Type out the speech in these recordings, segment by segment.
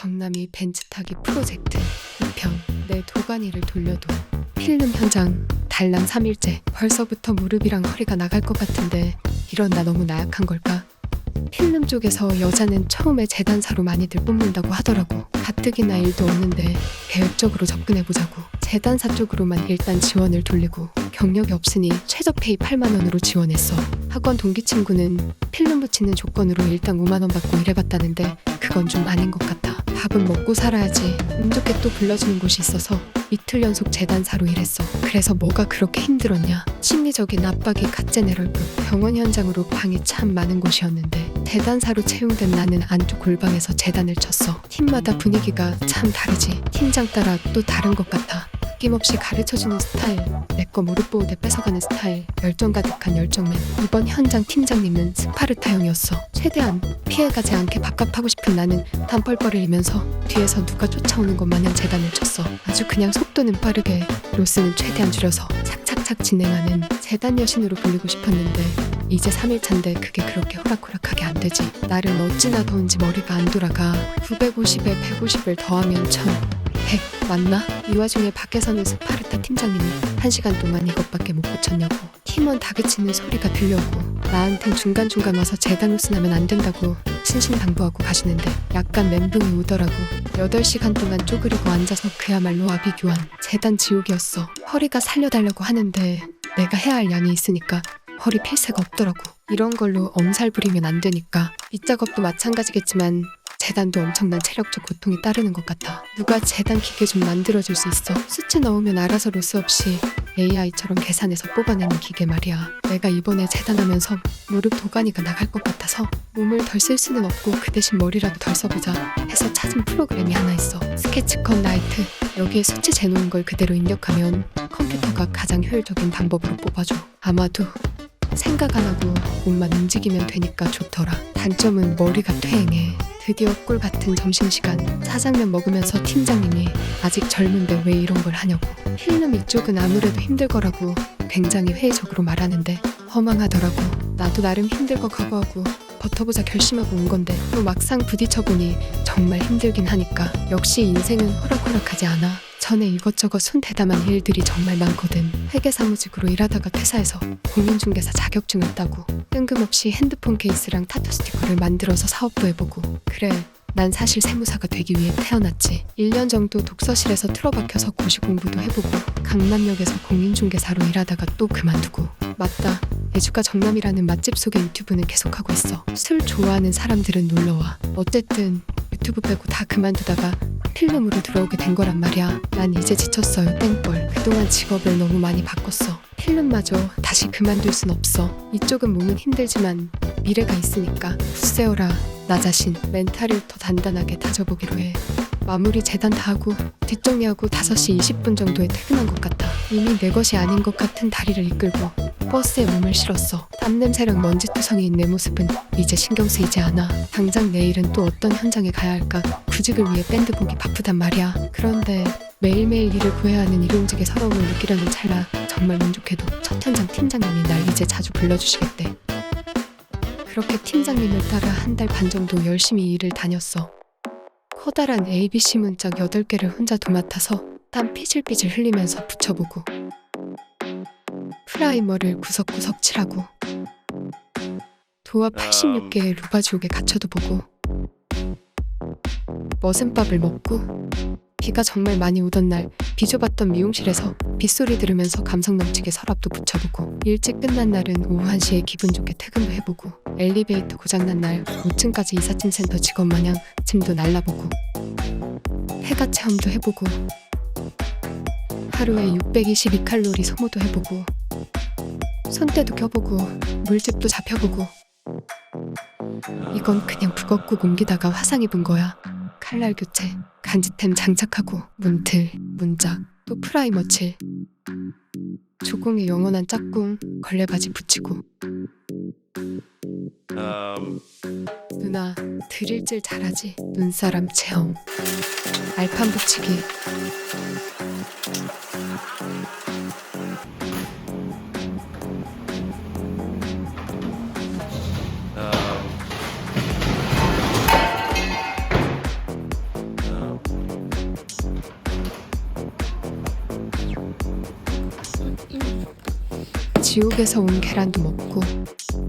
정남이 벤츠 타기 프로젝트 2편 내 도가니를 돌려도 필름 현장 달랑 3일째 벌써부터 무릎이랑 허리가 나갈 것 같은데 이런 나 너무 나약한 걸까? 필름 쪽에서 여자는 처음에 재단사로 많이들 뽑는다고 하더라고 가뜩이나 일도 없는데 계획적으로 접근해보자고 재단사 쪽으로만 일단 지원을 돌리고 경력이 없으니 최저 페이 8만 원으로 지원했어 학원 동기 친구는 필름 붙이는 조건으로 일단 5만 원 받고 일해봤다는데 그건 좀 아닌 것 같아. 밥은 먹고 살아야지. 운 좋게 또 불러주는 곳이 있어서 이틀 연속 재단사로 일했어. 그래서 뭐가 그렇게 힘들었냐? 심리적인 압박이 갓제네럴급. 병원 현장으로 방이 참 많은 곳이었는데 재단사로 채용된 나는 안쪽 골방에서 재단을 쳤어. 팀마다 분위기가 참 다르지. 팀장 따라 또 다른 것 같아. 느낌없이 가르쳐주는 스타일, 내거 무릎 보호대 뺏어가는 스타일, 열정 가득한 열정맨. 이번 현장 팀장님은 스파르타형이었어. 최대한 피해가지 않게 밥값하고 싶은 나는 단벌벌을 이면서 뒤에서 누가 쫓아오는 것 마냥 재단을 쳤어. 아주 그냥 속도는 빠르게, 로스는 최대한 줄여서 착착착 진행하는 재단 여신으로 불리고 싶었는데 이제 3일차인데 그게 그렇게 호락호락하게 안 되지. 날은 어찌나 더운지 머리가 안 돌아가. 950에 150을 더하면 1000. 100 맞나? 이 와중에 밖에서는 스파르타 팀장님이 한 시간 동안 이것밖에 못 고쳤냐고. 팀원 다그치는 소리가 들려오고 나한텐 중간중간 와서 재단 호스나면 안 된다고 신신당부하고 가시는데 약간 멘붕이 오더라고. 8시간 동안 쪼그리고 앉아서 그야말로 아비규환. 재단 지옥이었어. 허리가 살려달라고 하는데 내가 해야 할 양이 있으니까 허리 필새가 없더라고. 이런 걸로 엄살 부리면 안 되니까. 빗작업도 마찬가지겠지만 재단도 엄청난 체력적 고통이 따르는 것 같아. 누가 재단 기계 좀 만들어줄 수 있어? 수치 넣으면 알아서 로스 없이 AI처럼 계산해서 뽑아내는 기계 말이야. 내가 이번에 재단하면서 무릎 도가니가 나갈 것 같아서 몸을 덜 쓸 수는 없고 그 대신 머리라도 덜 써보자 해서 찾은 프로그램이 하나 있어. 스케치컷 라이트. 여기에 수치 재놓은 걸 그대로 입력하면 컴퓨터가 가장 효율적인 방법으로 뽑아줘. 아마도 생각 안 하고 몸만 움직이면 되니까 좋더라. 단점은 머리가 퇴행해. 드디어 꿀 같은 점심시간. 사장면 먹으면서 팀장님이 아직 젊은데 왜 이런 걸 하냐고. 필름 이쪽은 아무래도 힘들 거라고 굉장히 회의적으로 말하는데 허망하더라고. 나도 나름 힘들 거 각오하고 버텨보자 결심하고 온 건데 또 막상 부딪혀보니 정말 힘들긴 하니까. 역시 인생은 호락호락하지 않아 전에 이것저것 손 대담한 일들이 정말 많거든. 회계 사무직으로 일하다가 퇴사해서 공인중개사 자격증을 따고. 뜬금없이 핸드폰 케이스랑 타투 스티커를 만들어서 사업도 해보고. 그래 난 사실 세무사가 되기 위해 태어났지. 1년 정도 독서실에서 틀어박혀서 고시 공부도 해보고 강남역에서 공인중개사로 일하다가 또 그만두고. 맞다. 애주가 정남이라는 맛집 소개 유튜브는 계속하고 있어. 술 좋아하는 사람들은 놀러와. 어쨌든 유튜브 빼고 다 그만두다가 필름으로 들어오게 된 거란 말이야. 난 이제 지쳤어요, 땡벌. 그동안 직업을 너무 많이 바꿨어. 필름마저 다시 그만둘 순 없어. 이쪽은 몸은 힘들지만 미래가 있으니까 굳세어라. 나 자신 멘탈을 더 단단하게 다져보기로 해. 마무리 재단 다 하고 뒷정리하고 5시 20분 정도에 퇴근한 것 같아. 이미 내 것이 아닌 것 같은 다리를 이끌고 버스에 몸을 실었어. 땀 냄새랑 먼지투성이인 내 모습은 이제 신경 쓰이지 않아. 당장 내일은 또 어떤 현장에 가야 할까? 구직을 위해 밴드 보기 바쁘단 말이야. 그런데 매일매일 일을 구해야 하는 일용직의 서러움을 느끼려는 찰나 정말 운 좋게도 첫 현장 팀장님이 날 이제 자주 불러주시겠대. 그렇게 팀장님을 따라 한 달 반 정도 열심히 일을 다녔어. 커다란 ABC 문짝 8개를 혼자 도맡아서 땀 삐질삐질 흘리면서 붙여보고 프라이머를 구석구석 칠하고 도화 86개의 루바지옥에 갇혀도 보고 머슴밥을 먹고 비가 정말 많이 오던 날 비좁았던 미용실에서 빗소리 들으면서 감성 넘치게 서랍도 붙여보고 일찍 끝난 날은 오후 1시에 기분 좋게 퇴근도 해보고 엘리베이터 고장난 날 5층까지 이삿짐 센터 직원 마냥 짐도 날라보고 폐가 체험도 해보고 하루에 622칼로리 소모도 해보고 손때도 껴보고 물집도 잡혀보고. 이건 그냥 북엇국 옮기다가 화상 입은 거야. 칼날 교체 간지템 장착하고 문틀 문짝 또 프라이머 칠. 조공의 영원한 짝꿍 걸레바지 붙이고. Um, 누나 드릴질 잘하지? 눈사람 체험. 알판 붙이기 지옥에서 온 계란도 먹고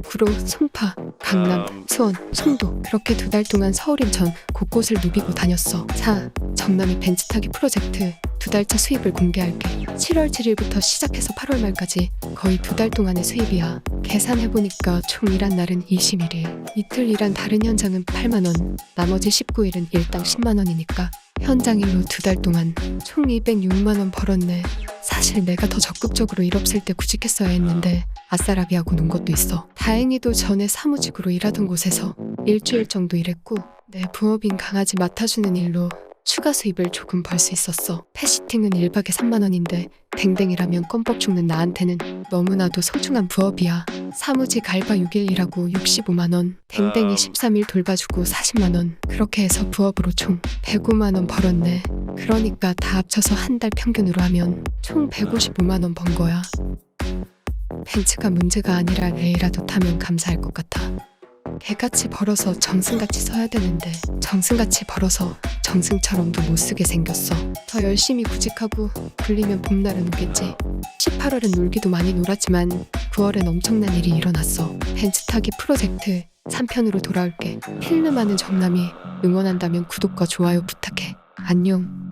구로, 송파, 강남, 수원, 송도 그렇게 두 달 동안 서울 인천 곳곳을 누비고 다녔어. 자, 정남이 벤츠 타기 프로젝트 두 달차 수입을 공개할게. 7월 7일부터 시작해서 8월 말까지 거의 두 달 동안의 수입이야. 계산해보니까 총 일한 날은 21일. 이틀 일한 다른 현장은 8만원, 나머지 19일은 일당 10만원이니까 현장 일로 두 달 동안 총 206만원 벌었네. 사실 내가 더 적극적으로 일 없을 때 구직했어야 했는데 아싸라비하고 논 것도 있어. 다행히도 전에 사무직으로 일하던 곳에서 일주일 정도 일했고 내 부업인 강아지 맡아주는 일로 추가 수입을 조금 벌 수 있었어. 펫시팅은 1박에 3만 원인데 댕댕이라면 껌뻑 죽는 나한테는 너무나도 소중한 부업이야. 사무직 알바 6일 일하고 65만 원, 댕댕이 13일 돌봐주고 40만 원. 그렇게 해서 부업으로 총 105만 원 벌었네. 그러니까 다 합쳐서 한 달 평균으로 하면 총 155만 원 번 거야. 벤츠가 문제가 아니라 A라도 타면 감사할 것 같아. 개같이 벌어서 정승같이 써야 되는데 정승같이 벌어서 정승처럼도 못 쓰게 생겼어. 더 열심히 구직하고 불리면 봄날은 오겠지. 18월은 놀기도 많이 놀았지만 9월엔 엄청난 일이 일어났어. 벤츠 타기 프로젝트 3편으로 돌아올게. 필름하는 정남이 응원한다면 구독과 좋아요 부탁해. 안녕.